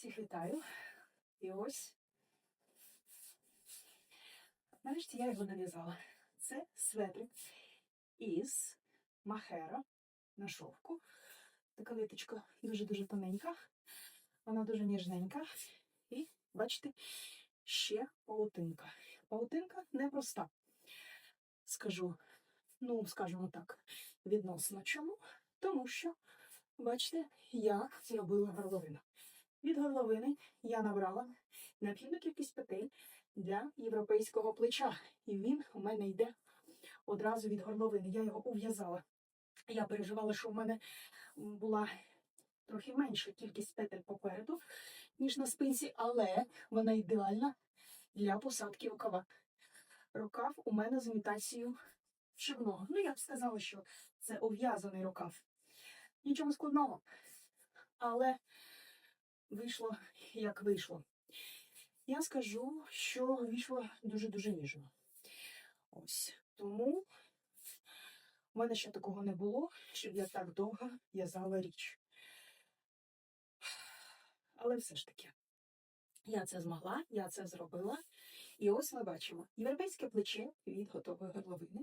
Всіх вітаю. І ось. Нарешті я його нав'язала. Це светрик із махера на шовку. Така виточка дуже-дуже тоненька. Вона дуже ніжненька. І, бачите, ще паутинка. Паутинка непроста. Скажу, ну, скажімо так, відносно чому. Тому що, бачите, я зробила горловину. Від горловини я набрала необхідну кількість петель для європейського плеча. І він у мене йде одразу від горловини. Я його ув'язала. Я переживала, що в мене була трохи менша кількість петель попереду, ніж на спинці, але вона ідеальна для посадки рукава. Рукав у мене з імітацією шивного. Ну, я б сказала, що це ув'язаний рукав. Нічого складного. Але вийшло як вийшло. Я скажу, що вийшло дуже-дуже ніжно. Ось. Тому в мене ще такого не було, щоб я так довго в'язала річ. Але все ж таки, я це змогла, я це зробила. І ось ми бачимо європейське плече від готової горловини,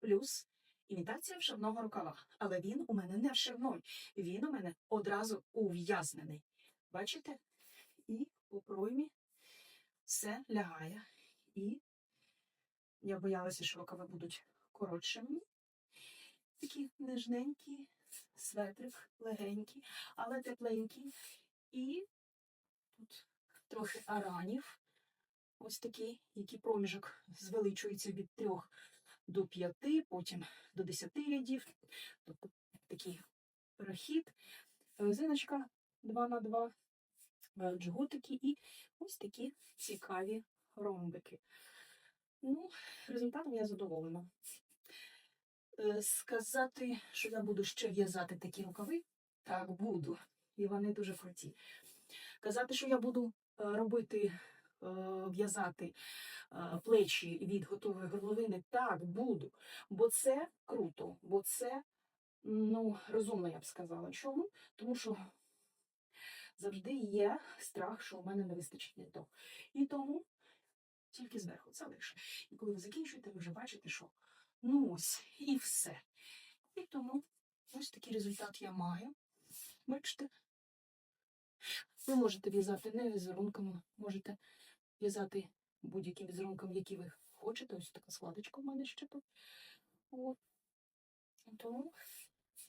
плюс імітація вшивного рукава. Але він у мене не вшивной, він у мене одразу ув'язнений. Бачите? І по проймі все лягає. І я боялася, що рукави будуть коротшими. Такі нежненькі, светрик, легенький, але тепленький. І тут трохи аранів. Ось такий, який проміжок звеличується від трьох до п'яти, потім до десяти рядів. Тобто такий перехід, резиночка 2 на 2 е, джгутики і ось такі цікаві ромбики. Ну, результатом я задоволена. Е, Сказати, що я буду ще в'язати такі рукави, так буду. І вони дуже круті. Казати, що я буду е, робити, в'язати плечі від готової горловини, так буду. Бо це круто, бо це ну, розумно, я б сказала. Чому? Тому що завжди є страх, що у мене не вистачить не того. І тому тільки зверху це лише. І коли ви закінчуєте, ви вже бачите, що ну ось і все. І тому ось такий результат я маю. Бачите? Ви можете в'язати не візерунками, можете в'язати будь-яким візерунком, який ви хочете. Ось така складочка в мене ще тут. Тому